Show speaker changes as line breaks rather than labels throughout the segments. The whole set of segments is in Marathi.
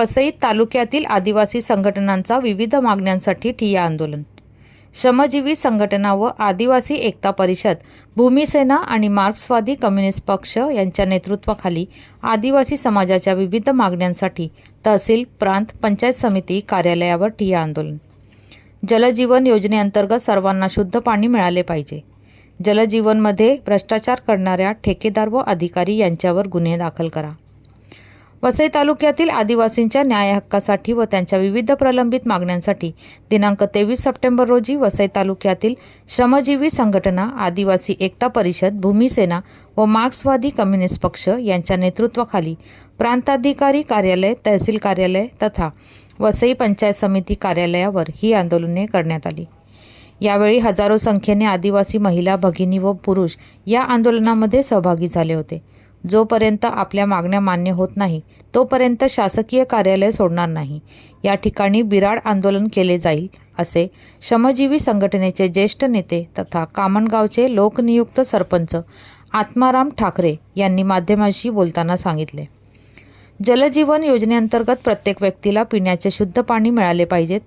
वसई तालुक्यातील आदिवासी संघटनांचा विविध मागण्यांसाठी ठिय्या आंदोलन. श्रमजीवी संघटना व आदिवासी एकता परिषद भूमिसेना आणि मार्क्सवादी कम्युनिस्ट पक्ष यांच्या नेतृत्वाखाली आदिवासी समाजाच्या विविध मागण्यांसाठी तहसील प्रांत पंचायत समिती कार्यालयावर ठिय्या आंदोलन. जलजीवन योजनेअंतर्गत सर्वांना शुद्ध पाणी मिळाले पाहिजे. जलजीवनमध्ये भ्रष्टाचार करणाऱ्या ठेकेदार व अधिकारी यांच्यावर गुन्हे दाखल करा. वसई तालुक्यातील आदिवासींच्या न्याय हक्कासाठी व त्यांच्या विविध प्रलंबित मागण्यांसाठी दिनांक तेवीस सप्टेंबर रोजी वसई तालुक्यातील श्रमजीवी संघटना आदिवासी एकता परिषद भूमिसेना व मार्क्सवादी कम्युनिस्ट पक्ष यांच्या नेतृत्वाखाली प्रांताधिकारी कार्यालय तहसील कार्यालय तथा वसई पंचायत समिती कार्यालयावर ही आंदोलने करण्यात आली. यावेळी हजारो संख्येने आदिवासी महिला भगिनी व पुरुष या आंदोलनामध्ये सहभागी झाले होते. जोपर्यंत आपल्या मागण्या मान्य होत नाही तोपर्यंत शासकीय कार्यालय सोडणार नाही. या ठिकाणी बिराड आंदोलन केले जाईल असे श्रमजीवी संघटनेचे ज्येष्ठ नेते तथा कामणगावचे लोकनियुक्त सरपंच आत्माराम ठाकरे यांनी माध्यमांशी बोलताना सांगितले. जलजीवन योजनेअंतर्गत प्रत्येक व्यक्तीला पिण्याचे शुद्ध पाणी मिळाले पाहिजेत.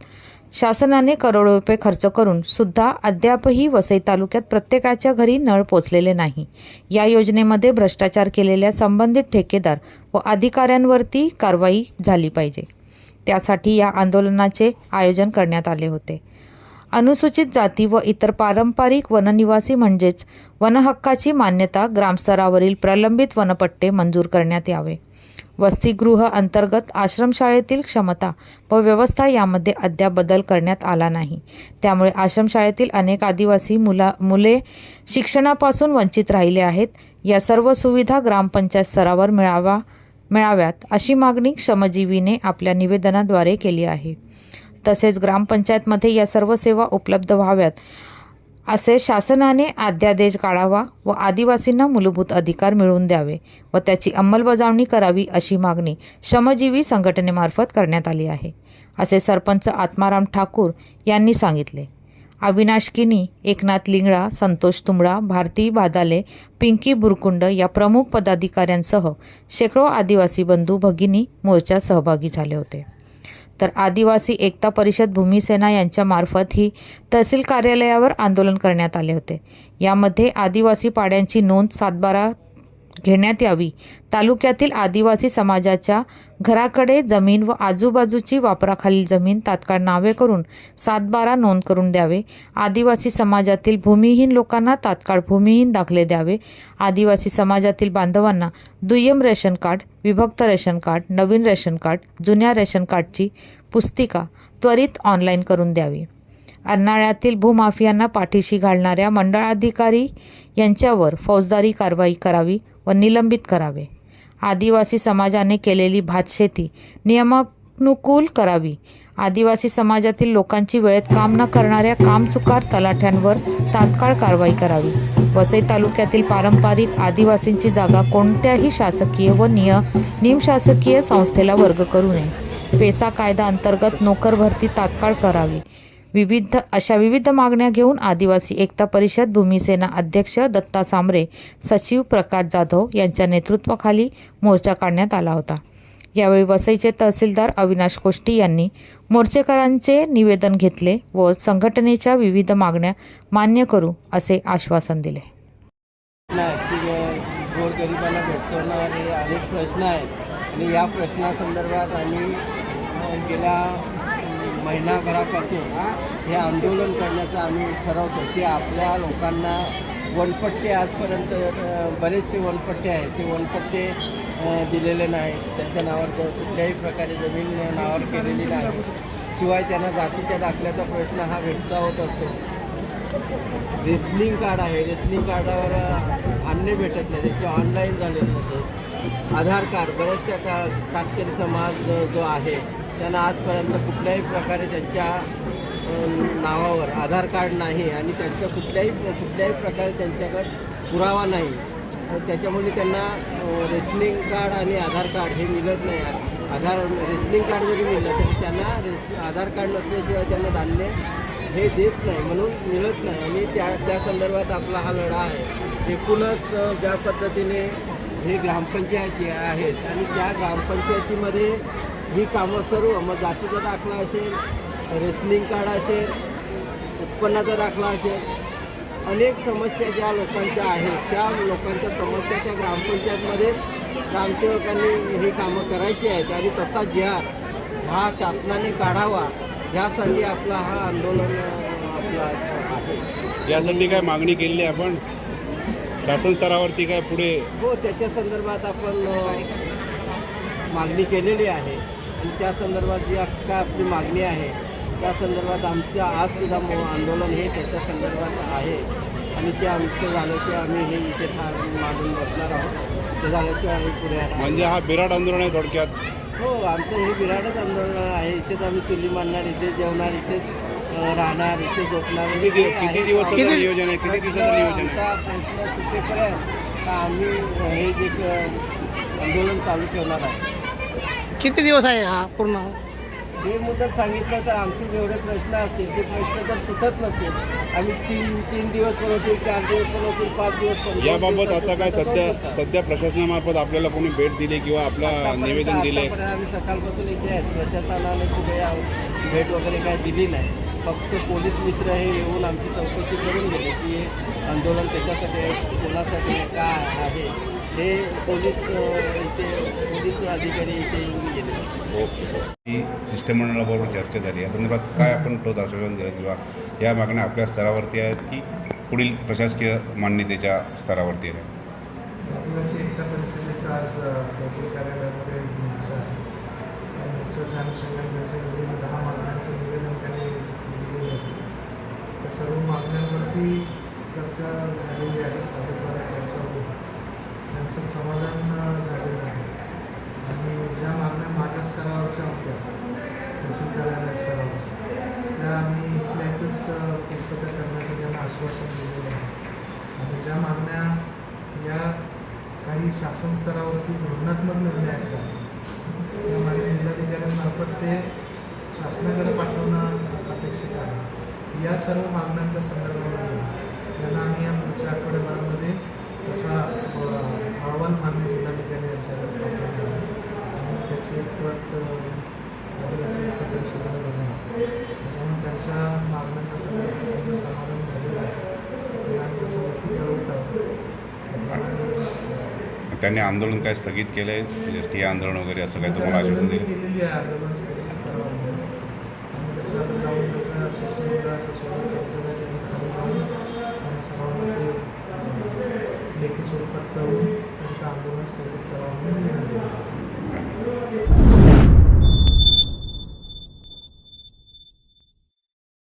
शासनाने करोडो रुपये खर्च करून सुद्धा अद्यापही वसई तालुक्यात प्रत्येकाच्या घरी नळ पोचलेले नाही. या योजनेमध्ये भ्रष्टाचार केलेल्या संबंधित ठेकेदार व अधिकाऱ्यांवरती कारवाई झाली पाहिजे. त्यासाठी या आंदोलनाचे आयोजन करण्यात आले होते. अनुसूचित जाती व इतर पारंपरिक वननिवासी म्हणजेच वनहक्काची मान्यता ग्रामस्तरावरील प्रलंबित वनपट्टे मंजूर करण्यात यावे. वसतिगृह अंतर्गत आश्रमशाळेतील क्षमता व व्यवस्था यामध्ये अद्याप बदल करण्यात आला नाही. त्यामुळे आश्रमशाळेतील अनेक आदिवासी मुला मुले शिक्षणापासून वंचित राहिले आहेत. या सर्व सुविधा ग्रामपंचायत स्तरावर मिळावा मिळाव्यात अशी मागणी श्रमजीवीने आपल्या निवेदनाद्वारे केली आहे. तसेच ग्रामपंचायतमध्ये या सर्व सेवा उपलब्ध व्हाव्यात असे शासनाने अध्यादेश काढावा व आदिवासींना मूलभूत अधिकार मिळवून द्यावे व त्याची अंमलबजावणी करावी अशी मागणी श्रमजीवी संघटनेमार्फत करण्यात आली आहे असे सरपंच आत्माराम ठाकूर यांनी सांगितले. अविनाश किनी एकनाथ लिंगळा संतोष तुंबडा भारती बादाले पिंकी बुरकुंड या प्रमुख पदाधिकाऱ्यांसह शेकडो आदिवासी बंधू भगिनी मोर्चात सहभागी झाले होते. तर आदिवासी एकता परिषद भूमिसेना यांच्यामार्फत ही तहसील कार्यालयावर आंदोलन करण्यात आले होते. यामध्ये आदिवासी पाड्यांची नोंद सातबारा घेण्यात यावी. तालुक्यातील आदिवासी समाजाच्या घराकडे जमीन व आजूबाजूची वापराखालील जमीन तात्काळ नावे करून सातबारा नोंद करून द्यावे. आदिवासी समाजातील भूमिहीन लोकांना तात्काळ भूमिहीन दाखले द्यावे. आदिवासी समाजातील बांधवांना दुय्यम रेशन कार्ड विभक्त रेशन कार्ड नवीन रेशन कार्ड जुन्या रेशन कार्डची पुस्तिका त्वरित ऑनलाईन करून द्यावी. अर्नाळ्यातील भूमाफियांना पाठीशी घालणाऱ्या मंडळाधिकारी यांच्यावर फौजदारी कारवाई करावी. व निलंबित करावे. आदिवासी समाजाने केलेली भातशेती नियमानुकूल करावी. आदिवासी समाजातील लोकांची वेळेत काम न करणाऱ्या कामचुकार तलाठ्यांवर तात्काळ कारवाई करावी. वसई तालुक्यातील पारंपरिक आदिवासींची जागा कोणत्याही शासकीय व निय निमशासकीय संस्थेला वर्ग करू नये. पेसा कायदा अंतर्गत नोकर भरती तात्काळ करावी. विविध अशा विविध मागण्या घेऊन आदिवासी एकता परिषद भूमिसेना अध्यक्ष दत्ता सांबरे सचिव प्रकाश जाधव यांच्या नेतृत्वाखाली मोर्चा काढण्यात आला होता. यावेळी वसईचे तहसीलदार अविनाश कोष्टी यांनी मोर्चेकरांचे निवेदन घेतले व संघटनेच्या विविध मागण्या मान्य करू असे आश्वासन दिले.
गोरगरिबांना अनेक प्रश्न आहेत आणि या प्रश्नासंदर्भात आम्ही गेल्या महिनाभरापासून हे आंदोलन करण्याचं आम्ही ठरवतो की आपल्या लोकांना वनपट्टे आजपर्यंत बरेचसे वनपट्टे आहेत. ते वनपट्टे दिलेले नाहीत. त्यांच्या नावावर कुठल्याही प्रकारे जमीन नावावर केलेली नाही. शिवाय त्यांना जातीच्या दाखल्याचा प्रश्न हा भेडसावत असतो. रेसलिंग कार्ड आहे. रेसलिंग कार्डावर अन्य भेटत नाही. त्याचे ऑनलाईन झाले होते. आधार कार्ड बऱ्याचशा का कातकरी समाज जो आहे त्यांना आजपर्यंत कुठल्याही प्रकारे त्यांच्या नावावर आधार कार्ड नाही आणि त्यांच्या कुठल्याही कुठल्याही प्रकारे त्यांच्याकडे पुरावा नाही. त्याच्यामुळे त्यांना रेसलिंग कार्ड आणि आधार कार्ड हे मिळत नाही. आधार रेसलिंग कार्ड जरी मिळलं तरी त्यांना रेस आधार कार्ड नसल्याशिवाय त्यांना धान्य हे देत नाही म्हणून मिळत नाही. आणि त्या त्या संदर्भात आपला हा लढा आहे. एकूणच ज्या पद्धतीने हे ग्रामपंचायती आहेत आणि त्या ग्रामपंचायतीमध्ये ही कामं सर्व मग जातीचा दाखला असेल रेशनिंग कार्ड असेल उत्पन्नाचा दाखला असेल अनेक समस्या ज्या लोकांच्या आहेत त्या लोकांच्या समस्या त्या ग्रामपंचायतमध्ये ग्रामसेवकांनी ही कामं करायची आहेत आणि तसा जी आर हा शासनाने काढावा यासाठी आपला हा आंदोलन आपला आहे.
यासाठी काय मागणी केली आहे आपण? शासन स्तरावरती काय पुढे?
हो त्याच्या संदर्भात आपण मागणी केलेली आहे. त्या संदर्भात जी काय आपली मागणी आहे त्या संदर्भात आमचं आजसुद्धा मो आंदोलन हे त्याच्या संदर्भात आहे आणि ते आमचं झाल्याशिवाय आम्ही हे इथे ठा मागून बसणार आहोत ते झाल्याशिवाय आम्ही पुढे
म्हणजे हा बिराट आंदोलन आहे थोडक्यात
हो आमचं हे विराटच आंदोलन आहे इथेच आम्ही चुली मांडणार इथेच जेवणार इथेच राहणार इथेच झोपणार
किती दिव-
हे
किती
आहे.
दिवसाचं
किती-
नियोजन आहे? किती दिवसाचं नियोजन आहे?
आमचा प्रश्न सुटेपर्यंत आम्ही हे जे क- आंदोलन चालू ठेवणार आहे
किती दिवस आहे हा पूर्ण?
हे मुद्दत सांगितलं तर आमचे जेवढे प्रश्न असतील ते प्रश्न जर सुटत नसतील. आम्ही तीन तीन दिवस पण होतील चार दिवस पण होतील पाच दिवस पण होतील.
याबाबत आता काय सध्या. सध्या प्रशासनामार्फत आपल्याला कोणी भेट दिली किंवा आपला
आतापर्यंत-
निवेदन दिले?
आतापर्यंत आम्ही सकाळपासून इथे आहेत. प्रशासनाने कुठे भेट वगैरे काय दिली नाही. फक्त पोलीस मित्र हे येऊन आमची चौकशी करून गेले की हे आंदोलन त्याच्यासाठी आहे कोणासाठी आहे, काय आहे? हे पोलीस इथे पोलीस अधिकारी इथे येऊन गेले.
ही शिष्टमंडळाबरोबर चर्चा झाली. या संदर्भात काय आपण ठोस आश्वासन दिलं किंवा या मागण्या आपल्या स्तरावरती आहेत की पुढील प्रशासकीय मान्यतेच्या स्तरावरती आहेत?
आदिवासी एकता परिषदेचं आज तहसील कार्यालयामध्ये मोर्चा आहे. त्या मोर्चाच्या अनुषंगाने विविध दहा मागण्यांचं निवेदन त्यांनी दिलेलं होतं त्या सर्व मागण्यांवरती चर्चा झालेली आहे. सातत्याने चर्चा होऊन त्यांचं समाधान झालेलं आहे. आणि ज्या मागण्या माझ्या स्तरावरच्या होत्या तहसील कार्यालय स्तरावरच्या त्या आम्ही इथल्या इथंच पूर्तता करण्याचं त्यांना आश्वासन दिलेलं आहे. आणि ज्या मागण्या या काही शासन स्तरावरती धोरणात्मक निर्णयाच्या त्या मागण्या जिल्हाधिकाऱ्यांमार्फत ते शासनाकडे पाठवणं अपेक्षित आहे. या सर्व मागण्यांच्या संदर्भामध्ये त्यांना आम्ही या पुढच्या आठवड्याभरामध्ये तसा अ, अहवाल मान्य जिल्हाधिकारी यांच्याकडे आणि त्याची एक प्रत देणार आहे. त्याच्यामुळे त्यांच्या मागण्यांच्या संदर्भात त्यांचं समाधान झालेलं आहे. तसं नक्की
त्यांनी आंदोलन काय स्थगित केलं आहे आंदोलन वगैरे असं काय तुम्हाला आश्वासन दिलं?
केलेली आहे आंदोलन स्थगित करावं आणि आता जाऊन करून त्यांचं आंदोलन स्थगित करावं विनंती